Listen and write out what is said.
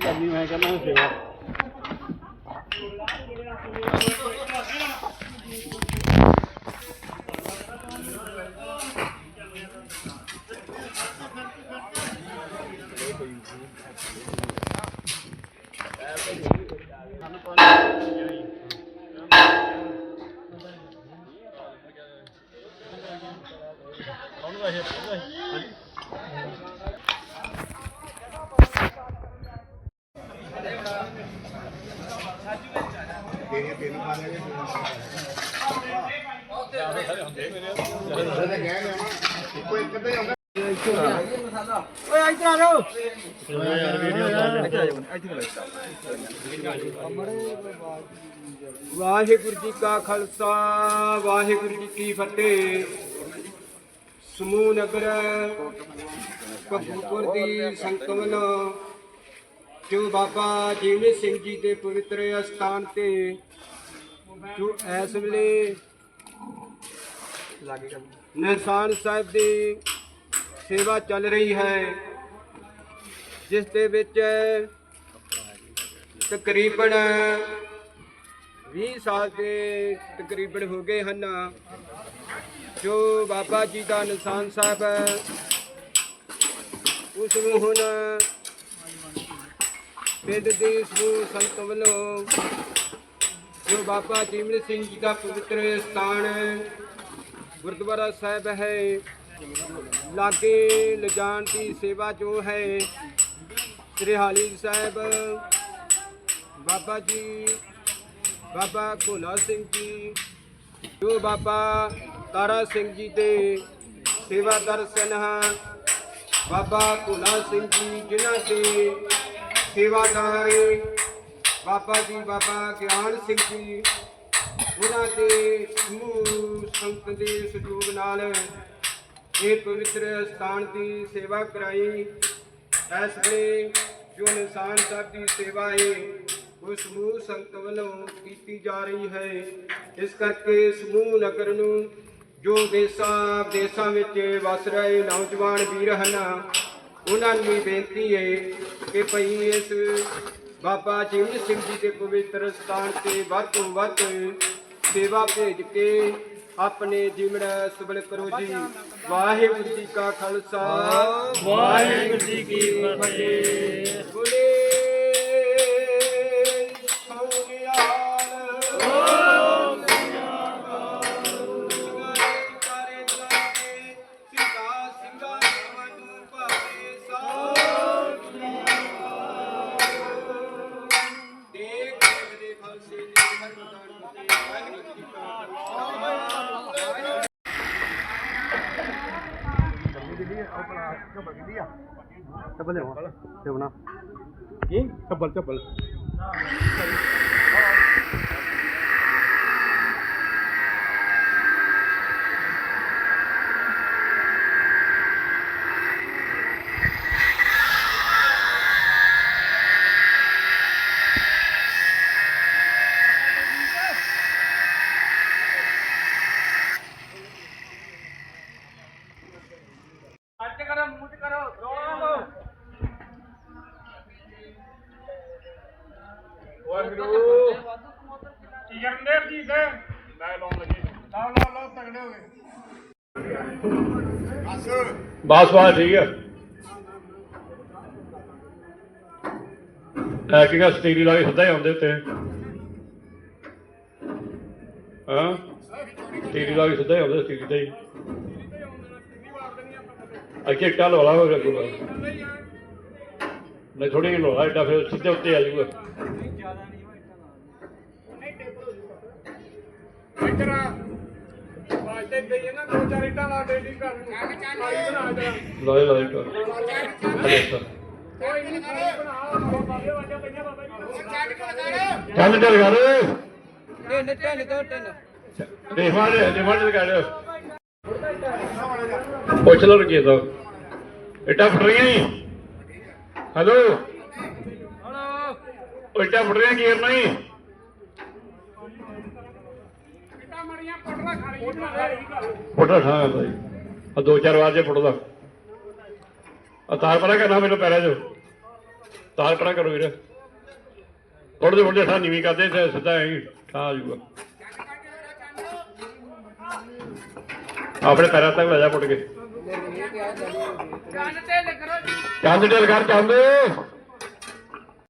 cái gì mà cái nó gì Hãy subscribe cho kênh Ghiền Mì Gõ Để không bỏ lỡ những video hấp dẫn Waheguru ji ਕਾ ਖਾਲਸਾ ਵਾਹਿਗੁਰੂ ਜੀ ਕੀ ਫਤਿਹ। ਸਮੂਹ ਨਗਰ ਕਪੂਰਪੁਰ ਦੀ ਸੰਕਮਨ ਜੋ ਬਾਬਾ ਜੀਵਨ ਸਿੰਘ ਜੀ ਦੇ ਪਵਿੱਤਰ ਅਸਥਾਨ ਤੇ ਜੋ ਇਸ ਵੇਲੇ ਨਿਸ਼ਾਨ ਸਾਹਿਬ ਦੀ ਸੇਵਾ ਚੱਲ ਰਹੀ ਹੈ, ਜਿਸ ਦੇ ਵਿੱਚ ਤਕਰੀਬਨ 20 ਸਾਲ ਦੇ ਤਕਰੀਬਨ ਹੋ ਗਏ ਹਨ, ਜੋ ਬਾਬਾ ਜੀ ਦਾ ਨਿਸ਼ਾਨ ਸਾਹਿਬ ਹੈ, ਉਸ ਨੂੰ ਹੁਣ ਪਿੰਡ ਦੇ ਸਮੂਹ ਸੰਤ ਵੱਲੋਂ ਜੋ ਬਾਬਾ ਜੀਵਨ ਸਿੰਘ ਜੀ ਦਾ ਪਵਿੱਤਰ ਸਥਾਨ ਗੁਰਦੁਆਰਾ ਸਾਹਿਬ ਹੈ। ਲਾਗੇ ਲਿਜਾਣ ਦੀ ਸੇਵਾ ਜੋ ਹੈ, ਸ੍ਰੀ ਹਾਲੀ ਸਾਹਿਬ, ਬਾਬਾ ਜੀ, ਬਾਬਾ ਭੋਲਾ ਸਿੰਘ ਜੀ, ਜੋ ਬਾਬਾ ਤਾਰਾ ਸਿੰਘ ਜੀ ਦੇ ਸੇਵਾਦਾਰ ਸਨ ਹਨ। ਬਾਬਾ ਭੋਲਾ ਸਿੰਘ ਜੀ, ਜਿਨ੍ਹਾਂ ਦੇ ਸੇਵਾਦਾਰ ਬਾਬਾ ਜੀ, ਬਾਬਾ ਗਿਆਨ ਸਿੰਘ ਜੀ। ਉਹਨਾਂ ਦੇ ਸਮੂਹ ਸੰਤ ਦੇ ਸਹਿਯੋਗ ਨਾਲ ਇਹ ਪਵਿੱਤਰ ਸਥਾਨ ਦੀ ਸੇਵਾ ਕਰਾਈ। ਇਸ ਵੇਲੇ ਜੋ ਨਿਸ਼ਾਨ ਸਾਹਿਬ ਦੀ ਸੇਵਾ ਹੈ, ਉਹ ਸਮੂਹ ਸੰਗਤ ਵੱਲੋਂ ਕੀਤੀ ਜਾ ਰਹੀ ਹੈ। ਇਸ ਕਰਕੇ ਸਮੂਹ ਨਗਰ ਨੂੰ ਜੋ ਦੇਸਾਂ, ਵਿਦੇਸਾਂ ਵਿੱਚ ਵਸ ਰਹੇ ਨੌਜਵਾਨ ਵੀਰ ਹਨ ਉਹਨਾਂ ਨੂੰ ਵੀ ਬੇਨਤੀ ਹੈ ਕਿ ਭਈ ਇਸ ਬਾਬਾ ਜੀਵਨ ਸਿੰਘ ਜੀ ਦੇ ਪਵਿੱਤਰ ਸਥਾਨ ਤੇ ਵੱਧ ਤੋਂ ਵੱਧ ਸੇਵਾ ਭੇਜ ਕੇ ਆਪਣੇ ਜੀਵਨ ਸਬਲ ਕਰੋ ਜੀ। ਵਾਹਿਗੁਰੂ ਜੀ ਕਾ ਖਾਲਸਾ। ਵਾਹਿਗੁਰੂ ਜੀ ਕੀ ਫਤਿਹ। ਚੱਪਲ ਦੇ ਤੇ ਕਰੋ ਮੂੰਹ ਚ ਕਰੋ ਰੋਣਾ ਲੋ ਵਾਹਿਗੁਰੂ। ਕੀ ਕਰਨ ਦੇ। ਜੀ ਤੇ ਲੈ ਲਾਉਣ ਲੱਗੇ ਲਾਓ ਲਾਓ ਲਾਓ ਤਗੜੇ ਹੋ ਗਏ। ਬਸ ਬਸ ਠੀਕ ਹੈ। ਐ ਕਿਹੜਾ ਸਟੀਰੀ ਲਾ ਕੇ ਸਿੱਧਾ ਹੀ ਆਉਂਦੇ ਉੱਤੇ। ਹਾਂ? ਸਟੀਰੀ ਲਾ ਕੇ ਸਿੱਧਾ ਹੀ ਆਉਂਦੇ ਸਟੀਰੀ ਤੇ ਹੀ। ਅੱਗੇ ਟਾ ਲੋਲਾ ਹੋ ਗਿਆ ਨਹੀਂ ਥੋੜੀ ਜਿਹੀ ਲੋਲਾ ਏਡਾ ਫਿਰ ਸਿੱਧੇ ਉੱਤੇ ਆ ਜਾਊਗਾ। ਇੱਧਰ ਵਾਜਦੇ ਪਈ ਇਹਨਾਂ ਦੋ ਚਾਰ ਇੱਟਾਂ ਲਾ ਦੇ ਦੀ ਘਰ ਨੂੰ ਪਾਣੀ ਬਣਾ ਦੇ ਲਾਏ ਲਾਏ ਹਲੇ ਸਰ ਕੋਈ ਨਹੀਂ ਬਣਾ ਬਾਬੇ ਵਾਜਾ ਪਈਆਂ ਬਾਬਾ ਜੀ ਚੱਲ ਚੱਲ ਕਰ ਟੈਨ ਟੈਨ ਦੋ ਟੈਨ ਦੇਵਾਂ ਦੇ ਦੇਵਾਂ ਦੇ ਕਰ ਪੁੱਛ ਲਓ ਕੀ ਦਾ ਇਟਾ ਫਟ ਰਹੀਆਂ ਹੀ। ਹੈਲੋ? ਹਲੋ ਉਹ ਇਟਾ ਫਟ ਰਹੀਆਂ ਕੀ ਕਰਨਾ ਹੀ ਮਰੀਆਂ ਪਟੜਾ ਖਾਲੀ ਫੋਟੋ ਠਾ ਭਾਈ। ਆ ਦੋ ਚਾਰ ਵਾਰ ਜੇ ਫੁੱਟਦਾ ਦਾ। ਆ ਤਾਰ ਪਤਾ ਕਰਨਾ ਮੈਨੂੰ ਪੈਰਾਂ 'ਚ। ਤਾਲ ਪੜਾ ਕਰੋ ਵੀਰ। ਥੋੜੇ ਜਿਹੇ ਮੁੰਡੇ ਸਾਨੀ ਕਰਦੇ ਸਿੱਧਾ ਐਂ ਠਾ ਆ ਜਾਊਗਾ। ਆਪਣੇ ਪੈਰਾਂ ਤੱਕ ਲੈ ਜਾ ਪੁੱਟ ਕੇ। ਚੰਦ ਢੇਲ ਕਰ ਚੰਦ।